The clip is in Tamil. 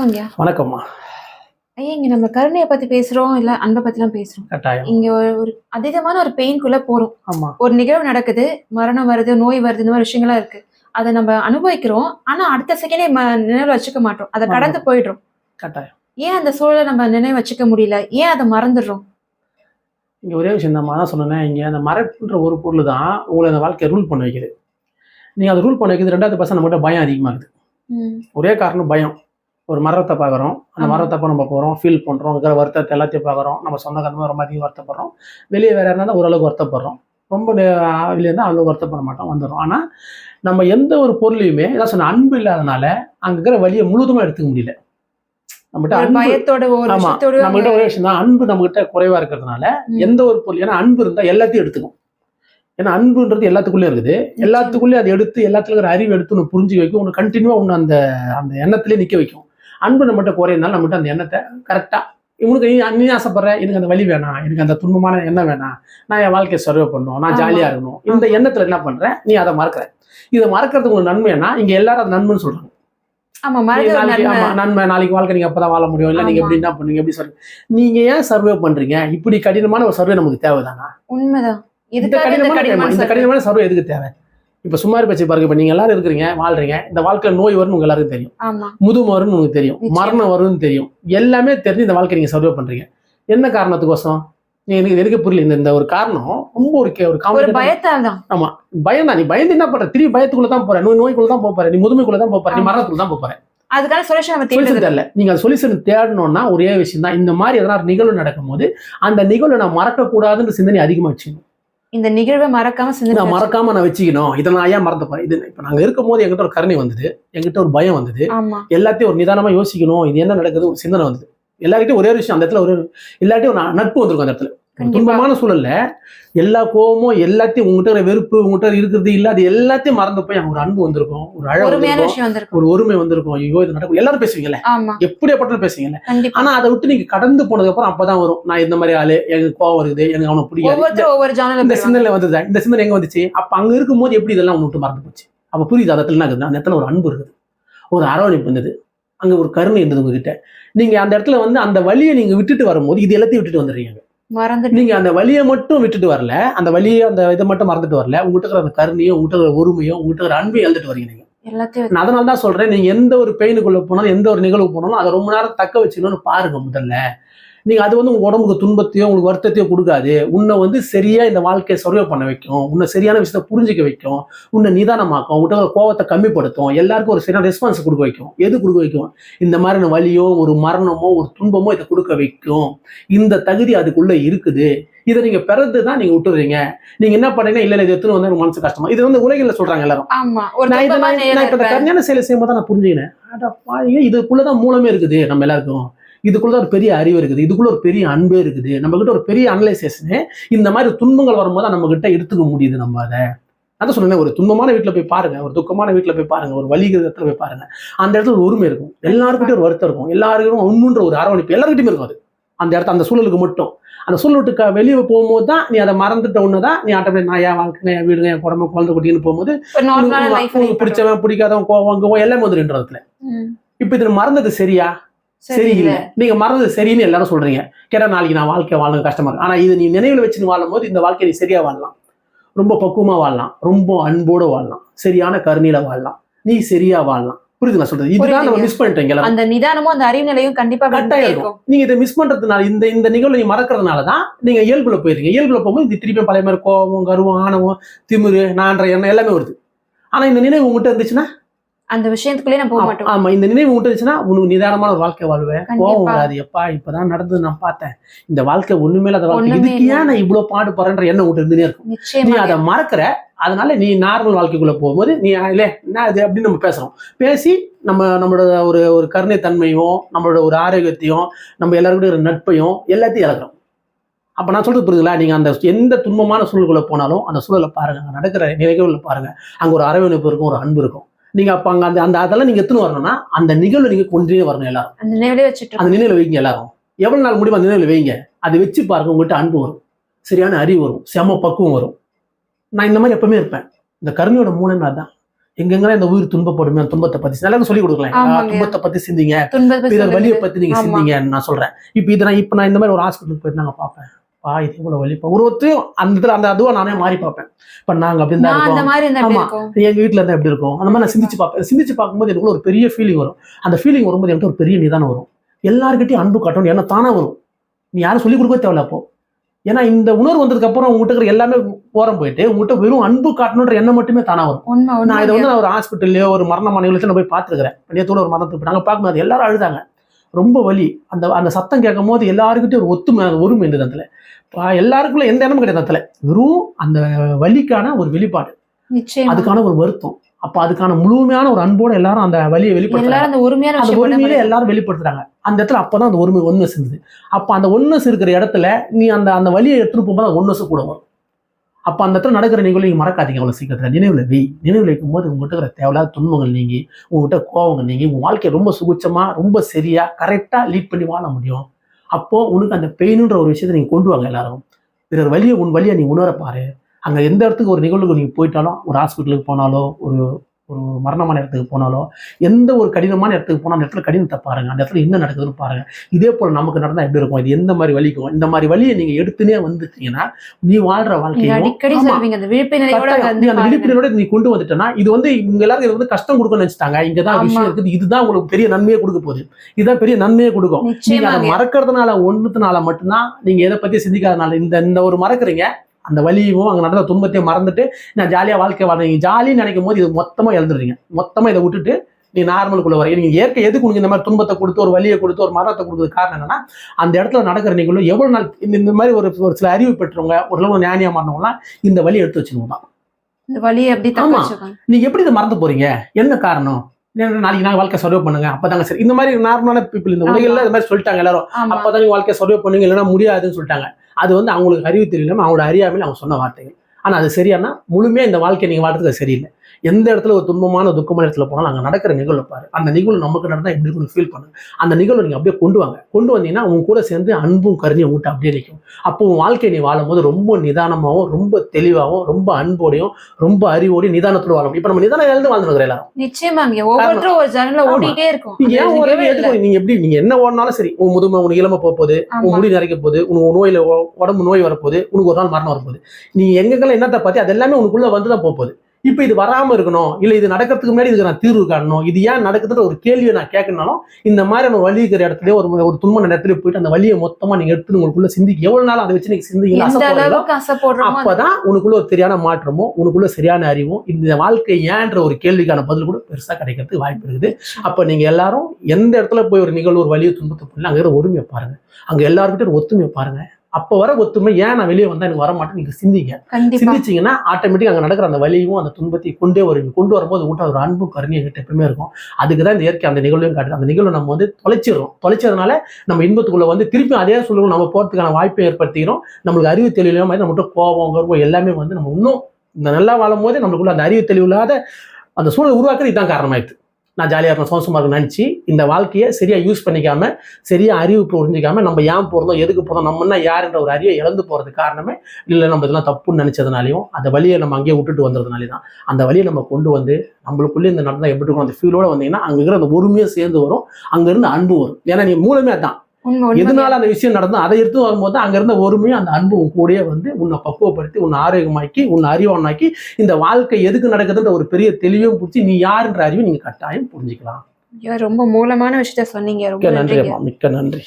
வணக்கம்மா. ஐயா இங்க நம்ம கருணையை பத்தி பேசுறோம் இல்ல அன்பை பத்திலாம் பேசுறோம். கட்டாயம். இங்க ஒரு அதீதமான ஒரு பெயின்குள்ள போறோம். ஆமா. ஒரு நிகழ்வு நடக்குது மரணம் வருது நோய் வருது இந்த மாதிரி விஷயங்கள்லாம் இருக்கு. அதை நம்ம அனுபவிக்கிறோம் ஆனா அடுத்த செகண்டே நினைவு வச்சுக்க மாட்டோம். அதை. கடந்து போயிடுறோம். கட்டாயம். ஏன் அந்த சூழலை நம்ம நினைவு வச்சுக்க முடியல? ஏன் அதை மறந்துடுறோம்? இங்க ஒரே விஷயம் தான் தான் சொன்னேன் இங்க அந்த மறைப்புன்ற ஒரு பொருள் தான் உங்களை அந்த வாழ்க்கையை ரூல் பண்ண வைக்குது. நீங்க அதை ரூல் பண்ண வைக்கிறது ரெண்டாவது பர்சன் நம்மகிட்ட பயம் அதிகமாகுது ஒரே காரணம் பயம். ஒரு மரத்தை பார்க்குறோம். அந்த. மரத்தை நம்ம போகிறோம் ஃபீல் பண்ணுறோம் இருக்கிற வருத்தத்தை எல்லாத்தையும் பார்க்குறோம். நம்ம சொந்தக்காரமாக ரொம்ப அதிகம் வருத்தப்படுறோம். வெளியே வேற இருந்தால் ஓரளவுக்கு வருத்தப்படுறோம். ரொம்ப இருந்தால் அவ்வளோ வருத்தப்பட மாட்டோம். வந்துடும் ஆனால் நம்ம எந்த ஒரு பொருளையுமே ஏதாவது சொன்ன அன்பு இல்லாதனால அங்கே இருக்கிற வழியை முழுதுமாக எடுத்துக்க முடியல. நம்மகிட்ட அன்பு நம்மகிட்ட ஒரே விஷயம் தான். அன்பு நம்மகிட்ட குறைவா இருக்கிறதுனால. எந்த ஒரு பொருள் ஏன்னா அன்பு இருந்தா எல்லாத்தையும் எடுத்துக்கும். ஏன்னா அன்புன்றது எல்லாத்துக்குள்ளே இருக்குது. எல்லாத்துக்குள்ளே அதை எடுத்து எல்லாத்துல இருக்கிற அறிவு எடுத்து ஒன்று புரிஞ்சு வைக்கும். ஒன்று கண்டினியூவா ஒன்று அந்த அந்த எண்ணத்திலே நிக்க வைக்கும். அன்பு நம்மகிட்ட குறையினால நம்மகிட்ட அந்த எண்ணத்தை கரெக்டா இவனுக்கு நீ ஆசைப்படுற எனக்கு அந்த வழி வேணாம் எனக்கு அந்த துன்பமான எண்ணம் வேணாம் நான் என் வாழ்க்கையை சர்வே பண்ணணும் நான் ஆமா. ஜாலியா இருக்கணும். இந்த எண்ணத்துல என்ன பண்ற? நீ அதை மறக்கிற. இதை மறக்கிறதுக்கு உங்களுக்கு நன்மைன்னா இங்க எல்லாரும் அது நன்மைன்னு நாளைக்கு நன்மை. நாளைக்கு வாழ்க்கை நீங்க அப்பதான் வாழ முடியும். இல்ல நீங்க. எப்படி என்ன பண்ணுவீங்க எப்படி சொல்றீங்க நீங்க ஏன் சர்வே பண்றீங்க? இப்படி கடினமான ஒரு சர்வே நமக்கு தேவைதானா? உண்மைதான். இந்த. கடினமான சர்வே எதுக்கு தேவை? இப்ப சுமார் பச்சை பாருங்க இப்ப நீங்க எல்லாரும் இருக்கிறீங்க வாழ்றீங்க இந்த வாழ்க்கையில நோய் வரும்னு உங்க எல்லாருக்கும் தெரியும். ஆமா. முதுமை வரும்னு உங்களுக்கு தெரியும். மரணம் வரும்னு தெரியும். எல்லாமே தெரிஞ்சு இந்த வாழ்க்கை நீங்க சர்வே பண்றீங்க. என்ன காரணத்துக்கோசம்? நீ எனக்கு எனக்கு புரியல. இந்த இந்த ஒரு காரணம் ரொம்ப ஒரு ஒரு ஒரு காமெடி பயத்தால் தான் பயம் தான் நீ பயந்து என்ன பண்ற? திரும்பி பயத்துக்குள்ள தான் போற. நோய் நோய்க்குள்ள தான் போற நீ முதுமைக்குள்ள தான் போற நீ ஆமா. மரணத்துக்குள்ள தான் போற அதுக்கான சொல்யூஷன் நம்ம தெரியல. நீங்க சொல்யூஷன் தேடணும்னா ஒரே விஷயம் தான் இந்த மாதிரி எதனா நிகழ்வு நடக்கும்போது அந்த நிகழ்வை நான் மறக்க கூடாதுன்ற சிந்தனை அதிகமா வச்சுக்கணும். இந்த நிகழ்வை மறக்காம நான் சிந்தனை மறக்காம நான் வச்சுக்கணும். இதை நான் ஏன் மறந்துப்பேன்? இது இப்ப நாங்க இருக்கும் போது எங்கிட்ட ஒரு கருணை வந்தது. எங்கிட்ட ஒரு பயம் வந்தது. எல்லாத்தையும் ஒரு நிதானமா யோசிக்கணும். இது என்ன நடக்குது? ஒரு சிந்தனை வந்தது. எல்லார்கிட்டயும் ஒரே ஒரு விஷயம் அந்த இடத்துல ஒரு எல்லாத்தையும் ஒரு நட்பு வந்திருக்கும் அந்த இடத்துல. துன்பமான சூழல்ல எல்லா கோவமும் எல்லாத்தையும் உங்ககிட்ட வெறுப்பு உங்ககிட்ட இருக்கிறது இல்லாத எல்லாத்தையும் மறந்து போய் அங்க ஒரு அன்பு வந்திருக்கும் ஒரு அழகு ஒரு ஒருமை வந்திருக்கும். ஐயோ இது நடக்கும். எல்லாரும் பேசுவீங்கல்ல? ஆமா. எப்படியாப்பட்ட பேசுவீங்கல்ல? ஆனா அதை விட்டு நீங்க கடந்து போனதுக்கு அப்புறம் அப்பதான் வரும். நான் இந்த மாதிரி ஆளு எனக்கு கோவம் வருது எனக்கு அவனை பிடிக்காது. இந்த- ஒவ்வொரு சிந்தனை வந்ததா இந்த சிந்தனை எங்க வந்துச்சு? அப்ப அங்க இருக்கும்போது எப்படி இதெல்லாம் விட்டு மறந்து போச்சு? அப்ப புரியுது? அந்த இடத்துல இருக்குது? அந்த இடத்துல ஒரு அன்பு இருக்குது. ஒரு அரவணைப்பு இருந்தது அங்க ஒரு கருணை இருந்தது உங்ககிட்ட. நீங்க அந்த இடத்துல வந்து அந்த வழியை நீங்க விட்டுட்டு வரும்போது இது எல்லாத்தையும் விட்டுட்டு வந்துடுறீங்க. மறந்துட்டு நீங்க அந்த வழியை மட்டும் விட்டுட்டு வரல அந்த வழியை அந்த இதை மட்டும் மறந்துட்டு வரல உங்ககிட்ட இருக்கிற அந்த கருணையும் உங்ககிட்ட இருக்கிற ஒருமையும் உங்ககிட்ட இருக்கிற அன்பையும் எழுதிட்டு வரீங்க நீங்க. எல்லாத்தையும் நான் அதனால தான் சொல்றேன் நீங்க எந்த ஒரு பெயினுக்குள்ள போனாலும் எந்த ஒரு நிகழ்வு போனாலும் அதை ரொம்ப நேரம் தக்க வச்சுக்கணும்னு பாருங்க முதல்ல. நீங்க அது வந்து உங்க உடம்புக்கு துன்பத்தையோ உங்களுக்கு வருத்தத்தையோ கொடுக்காது. உன்னை வந்து சரியா இந்த வாழ்க்கையை சர்வே பண்ண வைக்கும். உன்னை சரியான விஷயத்த புரிஞ்சுக்க வைக்கும். உன்னை நிதானமாக்கும். உங்கள்கிட்ட கோவத்தை கம்மிப்படுத்தும். எல்லாருக்கும் ஒரு சரியான ரெஸ்பான்ஸ் கொடுக்க வைக்கும். எது கொடுக்க வைக்கும்? இந்த மாதிரி வலியோ ஒரு மரணமோ ஒரு துன்பமோ இதை கொடுக்க வைக்கும். இந்த தகுதி அதுக்குள்ள இருக்குது. இதை நீங்க பிறந்து தான் நீங்க விட்டுறீங்க. நீங்க என்ன பண்ணீங்கன்னா இல்ல இல்ல, இது எடுத்துன்னு வந்து மனசு கஷ்டமா. இது வந்து உலகில சொல்றாங்க எல்லாரும். நான் இப்ப. கல்யாண செயலை செய்யும்போது நான் புரிஞ்சுக்கினேன். இதுக்குள்ளதான் மூலமே இருக்குது நம்ம எல்லாருக்கும். இதுக்குள்ள ஒரு பெரிய அறிவு இருக்குது. இதுக்குள்ள ஒரு பெரிய அன்பே இருக்குது. நம்ம கிட்ட ஒரு பெரிய அனலைசேஷனு இந்த மாதிரி துன்பங்கள் வரும்போது நம்ம கிட்ட எடுத்துக்க முடியுது நம்ம அதை. அதான் சொன்னேன் ஒரு துன்பமான வீட்டில் போய் பாருங்க ஒரு துக்கமான வீட்டில் போய் பாருங்க ஒரு வலிக்கிற இடத்துல போய் பாருங்க. அந்த இடத்துல ஒரு உரிமை இருக்கும். எல்லாருக்கிட்டையும் ஒரு வருத்தம் இருக்கும். எல்லாருக்கும் உண்மைன்ற ஒரு அரவணைப்பு எல்லாருக்கிட்டையும் இருக்கும் அது. அந்த இடத்த அந்த சூழலுக்கு மட்டும். அந்த சூழல் விட்டு வெளியே போகும்போது தான் நீ அதை மறந்துட்ட ஒன்று தான் நீ ஆட்டோமேட்டிக் நான் என் வாழ்க்கை என் வீடுங்க என் குடும்பம் குழந்தை குட்டின்னு போகும்போது பிடிச்சவன் பிடிக்காதவன் கோவம் கோவம் எல்லாமே வந்து இடத்துல இப்ப இது மறந்தது சரியா? சரியில்லை. நீங்க மறந்தது சரின்னு எல்லாரும் சொல்றீங்க. கேட்டா நாளைக்கு நான் வாழ்க்கை வாழணும் கஷ்டமா இருக்கு. ஆனா இது நீ நினைவுல வச்சு வாழும்போது இந்த வாழ்க்கை நீ சரியா வாழலாம். ரொம்ப பக்குவமா வாழலாம். ரொம்ப அன்போட வாழலாம். சரியான கருணையில வாழலாம். நீ சரியா வாழலாம். புரியுது நான் சொல்றது? இதுதான் நம்ம. மிஸ் எல்லாரும். அந்த நிதானமும் அந்த அறிவு நிலையும் கண்டிப்பா கட்டாயம் இருக்கும். நீங்க இதை மிஸ் பண்றதுனால இந்த இந்த நிகழ்வு நீ மறக்கறதுனால தான் நீங்க இயல்புல போயிருங்க இயல்புல போகும்போது இது திருப்பி பழைய மாதிரி கோபம் கருவம் ஆணவம் திமிரு நான்ற எண்ணம் எல்லாமே வருது. ஆனா இந்த நினைவு உங்ககிட்ட இருந்துச்சுன்னா அந்த விஷயத்துக்குள்ளே நான் போக மாட்டோம். ஆமா இந்த நினைவு உங்ககிட்ட இருந்துச்சுன்னா உனக்கு நிதானமான ஒரு வாழ்க்கை வாழ்வேன். கோவம் வராது எப்பா இப்பதான் நடந்தது நான் பார்த்தேன். இந்த வாழ்க்கை ஒண்ணுமே இல்லாத வாழ்க்கை. இதுக்கு. ஏன் நான் இவ்வளவு பாடுபடுறேன்ற எண்ணம் உங்ககிட்ட இருந்துனே இருக்கும். நீ அதை மறக்கிற அதனால நீ நார்மல் வாழ்க்கைக்குள்ள போகும்போது நீ இல்ல என்ன அது அப்படின்னு நம்ம பேசுறோம். பேசி நம்ம நம்மளோட ஒரு ஒரு கருணை தன்மையும் நம்மளோட ஒரு ஆரோக்கியத்தையும் நம்ம எல்லாருக்கிட்ட ஒரு நட்பையும் எல்லாத்தையும் இழக்கிறோம். அப்ப நான் சொல்றது புரியுதுங்களா? நீங்க அந்த எந்த துன்பமான சூழலுக்குள்ள போனாலும் அந்த சூழலை பாருங்க. அங்க நடக்கிற நிகழ்வுல பாருங்க. அங்க ஒரு அரவணைப்பு இருக்கும் ஒரு அன்பு இருக்கும். நீங்க அப்ப அங்க அந்த அந்த அதெல்லாம் நீங்க எத்தனை வரணும்னா அந்த நிகழ்வு நீங்க கொண்டே வரணும் எல்லாரும். அந்த நினைவிலே வச்சுட்டு அந்த நினைவுல வைங்க எல்லாரும். எவ்வளவு நாள் முடியும் அந்த நினைவுல வைங்க. அதை வச்சு பாருங்க உங்கள்கிட்ட அன்பு வரும். சரியான அறிவு வரும். செம பக்குவம் வரும். நான் இந்த மாதிரி எப்பவுமே இருப்பேன். இந்த கருணையோட மூலமே அதான் எங்கெங்கெல்லாம் இந்த உயிர் துன்பப்படுமே துன்பத்தை பத்தி எல்லாருக்கும் சொல்லி கொடுக்கலாம். துன்பத்தை பத்தி சிந்திங்க. பிறர் வலியை சொல்லுங்க. பத்தி நீங்க ஆமா. சிந்திங்கன்னு நான் சொல்றேன். இப்போ இது நான் இப்போ நான் இந்த மாதிரி ஒரு ஹாஸ்பிட்டலுக்கு போயிட்டு நாங்க பார்ப்பேன். பா இது இவ்வளவு வலி ஒரு ஒருத்தையும் அந்த இடத்துல அந்த அதுவா நானே மாறி பார்ப்பேன். இப்ப நாங்க அப்படி தான் இருக்கோம். ஆமா. இருக்கும்? எங்க வீட்ல இருந்தா எப்படி இருக்கும்? அந்த மாதிரி நான் சிந்திச்சு பார்ப்பேன். சிந்திச்சு பார்க்கும்போது எனக்கு ஒரு பெரிய ஃபீலிங் வரும். அந்த ஃபீலிங் வரும்போது எனக்கு ஒரு பெரிய நிதானம் வரும். எல்லாருக்கிட்டையும் அன்பு காட்டணும். ஏன்னா தானா வரும். நீ யாரும் சொல்லிக் கொடுக்க தேவையில்ல அப்போ. ஏன்னா இந்த உணர்வு வந்ததுக்கு அப்புறம் உங்ககிட்ட இருக்கிற எல்லாமே ஓரம் போயிட்டு உங்ககிட்ட வெறும் அன்பு காட்டணுன்ற எண்ணம் மட்டுமே தானா வரும். நான் இதை வந்து நான் ஒரு ஹாஸ்பிட்டல்லையோ ஒரு மரண மாநிலத்தில் நான் போய் பார்த்துருக்கிறேன். நேத்தோட ஒரு மரணத்துக்கு நாங்கள் பார்க்கும்போது எல்லாரும் அழுதாங்க. ரொம்ப வலி. அந்த அந்த சத்தம் கேட்கும் போது எல்லாருக்கிட்டையும் ஒரு ஒத்துமை ஒருமை இருந்தது அதில். எல்லாருக்குள்ள எந்த எண்ணமும் கிடையாது அதில். வெறும் அந்த வலிக்கான ஒரு வெளிப்பாடு. அதுக்கான ஒரு வருத்தம். அப்ப அதுக்கான முழுமையான ஒரு அன்போட எல்லாரும் அந்த வலியை வெளிப்படுத்துறாங்க. எல்லாரும் அந்த உரிமையான அந்த ஒருமையிலே. எல்லாரும் வெளிப்படுத்துறாங்க. அந்த இடத்துல அப்பதான் அந்த ஒருமை ஒன்னஸ் இருந்தது. அப்ப அந்த ஒன்னஸ் இருக்கிற இடத்துல நீ அந்த அந்த வலியை எடுத்துட்டு போகும்போது அந்த ஒன்னஸ் கூட வரும். அப்போ அந்த இடத்துல நடக்கிற நிகழ்வு நீங்கள் மறக்காதீங்க அவ்வளோ சீக்கிரத்தில். நினைவில் வை. நினைவில் வைக்கும் போது உங்ககிட்ட இருக்கிற தேவையில்லாத துன்பங்கள் நீங்கி உங்கள்கிட்ட கோவங்கள் நீங்கி உங்கள் வாழ்க்கையை ரொம்ப சுகுச்சமாக ரொம்ப சரியாக கரெக்டாக லீட் பண்ணி வாழ முடியும். அப்போது உனக்கு அந்த பெயினுன்ற ஒரு விஷயத்தை நீங்கள் கொண்டு வாங்க எல்லாரும். பிறர் வழியை உன் வழியை நீ உணர பாரு. எந்த இடத்துக்கு ஒரு நிகழ்வுக்கு நீங்கள் போயிட்டாலும் ஒரு ஹாஸ்பிட்டலுக்கு போனாலோ ஒரு ஒரு மரணமான இடத்துக்கு போனாலோ எந்த ஒரு கடினமான இடத்துக்கு போனால் அந்த இடத்துல கடினத்தை பாருங்க. அந்த இடத்துல என்ன நடக்குதுன்னு பாருங்க. இதே போல நமக்கு நடந்தா எப்படி இருக்கும்? இது எந்த மாதிரி வலிக்கும்? இந்த மாதிரி வலியை நீங்க எடுத்துனே வந்துட்டீங்கன்னா நீ வாழ்ற. சொல்வீங்க அந்த. விழிப்புணர்வோட நீ கொண்டு வந்துட்டேன்னா இது வந்து இவங்க எல்லாரும் இது வந்து கஷ்டம் கொடுக்கணும்னு நினைச்சிட்டாங்க. இங்கதான் ஆமா. விஷயம் இருக்குது. இதுதான் உங்களுக்கு பெரிய நன்மையை கொடுக்க போகுது. இதுதான் பெரிய நன்மையை கொடுக்கும். நீங்க அதை மறக்கிறதுனால ஒண்ணுத்தினால மட்டும்தான் நீங்க எதை பத்தி சிந்திக்காதனால இந்த இந்த ஒரு மறக்கறீங்க. அந்த வலியும் அங்க நடந்த துன்பத்தையும் மறந்துட்டு நான் ஜாலியா வாழ்க்கை வாழ்றீங்க ஜாலின்னு நினைக்கும் போது இது மொத்தமா இழந்துடுறீங்க மொத்தமா இதை விட்டுட்டு நீ நார்மலுக்குள்ள வரீங்க நீங்க இயற்கை எதுக்கு உனக்கு இந்த மாதிரி துன்பத்தை கொடுத்து ஒரு வலியை கொடுத்து ஒரு மரணத்தை கொடுத்தது காரணம் என்னன்னா அந்த இடத்துல நடக்கிற நிகழ்வு எவ்வளவு நாள் இந்த மாதிரி ஒரு ஒரு சில அறிவு பெற்றவங்க ஒரு அளவு ஞானியா மாறினவங்களாம் இந்த வலியை எடுத்து வச்சுக்கணும் தான் இந்த வழியை தக்க ஆமா. நீங்க எப்படி இதை மறந்து போறீங்க? என்ன காரணம்? நாளைக்கு நான் வாழ்க்கை சர்வே பண்ணுங்க. அப்பதாங்க சரி. இந்த மாதிரி நார்மலான பீப்புள் இந்த. உலகில் இந்த மாதிரி சொல்லிட்டாங்க எல்லாரும். அப்பதான் நீங்க வாழ்க்கையை சர்வே பண்ணுங்க இல்லைன்னா முடியாதுன்னு சொல்லிட்டாங்க. அது வந்து அவங்களுக்கு அறிவு தெரியலாமல் அவங்களோட அறியாமையில அவங்க சொன்ன வார்த்தைகள். ஆனால் அது சரியானா முழுமையாக இந்த வாழ்க்கையை நீங்கள் வாழ்றதுக்கு அது சரியில்லை. எந்த இடத்துல ஒரு துன்பமான துக்கமான இடத்துல போனாலும் அங்க நடக்கிற நிகழ்வு பாரு. அந்த நிகழ்வு நமக்கு நடந்தா எப்படி இருக்குன்னு ஃபீல் பண்ணுங்க. அந்த நிகழ்வு நீங்க அப்படியே கொண்டு வாங்க. கொண்டு வந்தீங்கன்னா உங்க கூட சேர்ந்து அன்பும் கருணையும் ஊட்ட அப்படியே நிற்கும் அப்போ உன் வாழ்க்கையை நீ வாழும்போது ரொம்ப நிதானமாகவும் ரொம்ப தெளிவாகவும் ரொம்ப அன்போடையும் ரொம்ப அறிவோடையும் நிதானத்தோட வாழும் இப்போ நம்ம நிதானம் இழந்து வாழ்ந்துருக்கிற எல்லாரும். ஆமா. ஓடிட்டே இருக்கும். நீங்க எப்படி நீங்க என்ன ஓடினாலும் சரி உன் முதுமை உனக்கு இளம போக போகுது உன். முடி நிறைக்க போகுது உனக்கு நோயில உடம்பு நோய் வரப்போகுது உனக்கு ஒரு நாள் மரணம் வரப்போகுது. நீ எங்கெங்கெல்லாம் என்னத்தை பத்தி அது எல்லாமே உனக்குள்ள வந்து தான் போகுது இப்போ இது வராம இருக்கணும் இல்ல இது நடக்கிறதுக்கு முன்னாடி இதுக்கு நான் தீர்வு காணணும் இது ஏன் நடக்குதுன்ற ஒரு கேள்வியை நான் கேட்கணும்னாலும் இந்த மாதிரி நம்ம வலி இருக்கிற இடத்துல ஒரு ஒரு துன்பமான இடத்துல போயிட்டு அந்த வலியை மொத்தமா நீங்க எடுத்து உங்களுக்குள்ள சிந்திக்க எவ்வளவு நாள் அதை வச்சு நீங்க சிந்திங்க எந்த அளவுக்கு ஆசைப்படுறோமோ அது- அப்பதான் உனக்குள்ள ஒரு சரியான மாற்றமும் உனக்குள்ள சரியான அறிவும் இந்த வாழ்க்கை ஏன்ற ஒரு கேள்விக்கான பதில் கூட பெருசா கிடைக்கிறதுக்கு வாய்ப்பு இருக்குது. அப்ப நீங்க எல்லாரும் எந்த இடத்துல போய் ஒரு நிகழ்வு ஒரு வலியை துன்பத்தை பண்ணல அங்க ஒருமையை பாருங்க. அங்க எல்லாருக்கிட்ட ஒரு ஒத்துமையை பாருங்க. அப்ப வர ஒத்துமை ஏன் நான் வெளியே வந்தா எனக்கு வர மாட்டேன் நீங்க சிந்திங்க. சிந்திச்சீங்கன்னா ஆட்டோமேட்டிக் அங்க நடக்கிற அந்த வலியும் அந்த துன்பத்தையும் கொண்டே வருவீங்க கொண்டு வரும்போது உங்கள்கிட்ட ஒரு அன்பும் கருணையும் கிட்ட எப்பவுமே இருக்கும். அதுக்கு தான் இந்த இயற்கை அந்த நிகழ்வையும் காட்டுது. அந்த நிகழ்வு நம்ம வந்து தொலைச்சிடுறோம். தொலைச்சதுனால நம்ம இன்பத்துக்குள்ள வந்து திருப்பி அதே சூழல் நம்ம போறதுக்கான வாய்ப்பை ஏற்படுத்திக்கிறோம். நம்மளுக்கு அறிவு தெளிவில்லாம மாதிரி நம்மகிட்ட கோபம் கர்வம் எல்லாமே வந்து நம்ம இன்னும் இந்த நல்லா வாழும் போதே நம்மளுக்குள்ள அந்த அறிவு தெளிவு இல்லாத அந்த சூழல் உருவாக்குறது இதுதான் காரணமாயிடுது. நான் ஜாலியாக இருப்பேன் சோசமாக நினச்சி இந்த வாழ்க்கையை சரியாக யூஸ் பண்ணிக்காமல் சரியாக அறிவு புரிஞ்சிக்காமல் நம்ம ஏன் போகிறோம் எதுக்கு போகிறோம் நம்ம என்ன யாருன்ற ஒரு அறிவை இழந்து போகிறது காரணமே இல்லை நம்ம இதெல்லாம் தப்புன்னு நினச்சதுனாலையும் அந்த வழியை நம்ம அங்கேயே விட்டுட்டு வந்ததுனாலே தான் அந்த வழியை நம்ம கொண்டு வந்து நம்மளுக்குள்ளே இந்த நடந்தால் எப்படி இருக்கும் அந்த ஃபீலோடு வந்தீங்கன்னா அங்கே இருக்கிற அந்த பொறுமையும் சேர்ந்து வரும் அங்கேருந்து அன்பு வரும். ஏன்னா நீ மூலமே அதான். எதனால அந்த விஷயம் நடந்தோ அதை எடுத்து வரும்போது அங்க இருந்த ஒருமையும் அந்த அன்பு உன் கூடயே வந்து உன்னை பக்குவப்படுத்தி உன்னை ஆரோக்கியமாக்கி உன்னை அறிவானாக்கி இந்த வாழ்க்கை எதுக்கு நடக்குதுன்ற ஒரு பெரிய தெளிவையும் பிடிச்சி நீ யாருன்ற அறிவை நீங்க கட்டாயம் புரிஞ்சுக்கலாம். ரொம்ப மூலமான விஷயத்த சொன்னீங்க. ரொம்ப நன்றி மிக்க நன்றி.